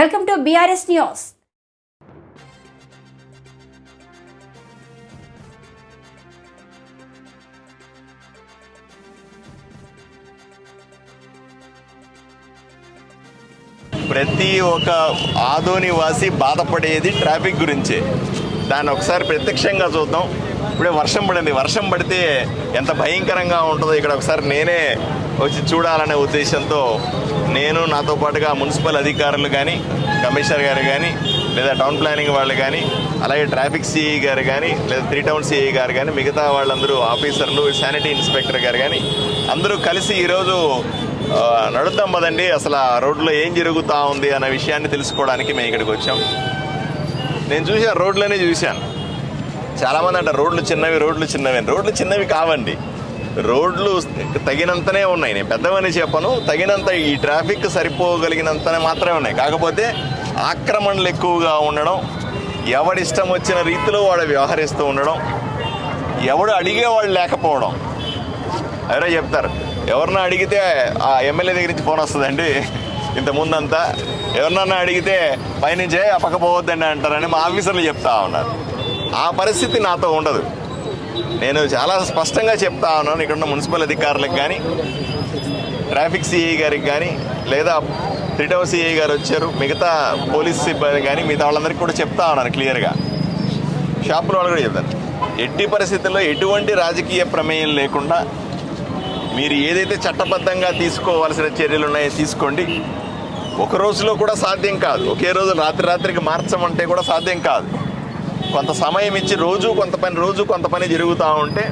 Welcome to BRS news. ప్రతి ఒక్క ఆదోని వాసి బాధపడేది ట్రాఫిక్ గురించే. దాన్ని ఒకసారి ప్రత్యక్షంగా చూద్దాం. ఇప్పుడే వర్షం పడింది. వర్షం పడితే ఎంత భయంకరంగా ఉంటుందో ఇక్కడ ఒకసారి నేనే వచ్చి చూడాలనే ఉద్దేశంతో నేను నాతో పాటుగా మున్సిపల్ అధికారులు కానీ కమిషనర్ గారు కానీ లేదా టౌన్ ప్లానింగ్ వాళ్ళు కానీ అలాగే ట్రాఫిక్ సిఈ గారు కానీ లేదా త్రీ టౌన్ సిఈ గారు కానీ మిగతా వాళ్ళందరూ ఆఫీసర్లు శానిటరీ ఇన్స్పెక్టర్ గారు కానీ అందరూ కలిసి ఈరోజు నడుద్దాం పదండి. అసలు ఆ రోడ్లో ఏం జరుగుతూ ఉంది అన్న విషయాన్ని తెలుసుకోవడానికి మేము ఇక్కడికి వచ్చాం. నేను చూసాను రోడ్లనే చూశాను. చాలామంది అంటారు రోడ్లు చిన్నవి రోడ్లు చిన్నవి అని. రోడ్లు చిన్నవి కావండి. రోడ్లు తగినంతనే ఉన్నాయి. నేను పెద్దవని చెప్పను. తగినంత ఈ ట్రాఫిక్ సరిపోగలిగినంతనే మాత్రమే ఉన్నాయి. కాకపోతే ఆక్రమణలు ఎక్కువగా ఉండడం ఎవడిష్టం వచ్చిన రీతిలో వాడు వ్యవహరిస్తూ ఉండడం ఎవడు అడిగేవాడు లేకపోవడం. ఎవరో చెప్తారు. ఎవరినో అడిగితే ఆ ఎమ్మెల్యే దగ్గర నుంచి ఫోన్ వస్తుందండి. ఇంత ముందంతా ఎవరినన్నా అడిగితే పైనుంచే ఆ పక్క పోవద్దండి అంటారని మా ఆఫీసర్లు చెప్తా ఉన్నారు. ఆ పరిస్థితి నాతో ఉండదు. నేను చాలా స్పష్టంగా చెప్తా ఉన్నాను. ఇక్కడ ఉన్న మున్సిపల్ అధికారులకు కానీ ట్రాఫిక్ సిఐ గారికి కానీ లేదా త్రిటవ సిఐ గారు వచ్చారు మిగతా పోలీస్ సిబ్బంది కానీ మిగతా వాళ్ళందరికీ కూడా చెప్తా ఉన్నాను క్లియర్గా షాపుల వాళ్ళు కూడా చెప్తాను ఎట్టి పరిస్థితుల్లో ఎటువంటి రాజకీయ ప్రమేయం లేకుండా మీరు ఏదైతే చట్టబద్ధంగా తీసుకోవాల్సిన చర్యలు ఉన్నాయో తీసుకోండి. ఒక రోజులో కూడా సాధ్యం కాదు. ఒకే రోజు రాత్రి రాత్రికి మార్చమంటే కూడా సాధ్యం కాదు. కొంత సమయం ఇచ్చి రోజు కొంత పని రోజు కొంత పని జరుగుతూ ఉంటే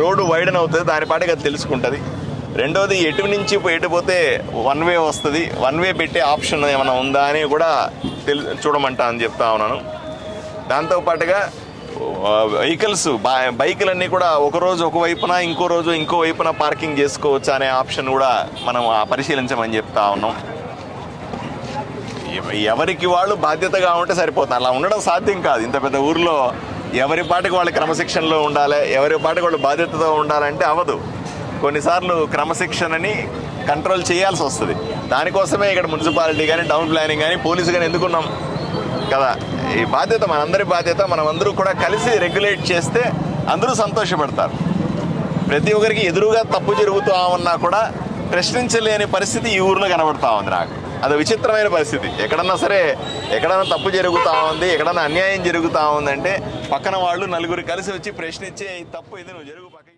రోడ్డు వైడన్ అవుతుంది దాని పాటికి అది తెలుసుకుంటుంది. రెండోది ఎటు నుంచి ఎటు పోతే వన్ వే వస్తుంది. వన్ వే పెట్టే ఆప్షన్ ఏమైనా ఉందా అని కూడా తెలు చూడమంటా అని చెప్తా ఉన్నాను. దాంతోపాటుగా వెహికల్స్ బైకులన్నీ కూడా ఒక రోజు ఒక వైపున ఇంకో రోజు ఇంకో వైపున పార్కింగ్ చేసుకోవచ్చు అనే ఆప్షన్ కూడా మనం పరిశీలించమని చెప్తా ఉన్నాం. ఎవరికి వాళ్ళు బాధ్యతగా ఉంటే సరిపోతుంది. అలా ఉండడం సాధ్యం కాదు. ఇంత పెద్ద ఊర్లో ఎవరి పాటికి వాళ్ళు క్రమశిక్షణలో ఉండాలి ఎవరి పాటికి వాళ్ళు బాధ్యతతో ఉండాలంటే అవ్వదు. కొన్నిసార్లు క్రమశిక్షణని కంట్రోల్ చేయాల్సి వస్తుంది. దానికోసమే ఇక్కడ మున్సిపాలిటీ కానీ టౌన్ ప్లానింగ్ కానీ పోలీసు కానీ ఎందుకున్నాం కదా? ఈ బాధ్యత మనందరి బాధ్యత. మనం అందరూ కూడా కలిసి రెగ్యులేట్ చేస్తే అందరూ సంతోషపడతారు. ప్రతి ఒక్కరికి ఎదురుగా తప్పు జరుగుతూ ఉన్నా కూడా ప్రశ్నించలేని పరిస్థితి ఈ ఊర్లో కనబడతా ఉంది నాకు. అది విచిత్రమైన పరిస్థితి. ఎక్కడన్నా సరే ఎక్కడన్నా తప్పు జరుగుతూ ఉంది ఎక్కడన్నా అన్యాయం జరుగుతూ ఉందంటే పక్కన వాళ్ళు నలుగురు కలిసి వచ్చి ప్రశ్నించే ఈ తప్పు ఇది నువ్వు జరుగు పక్కకి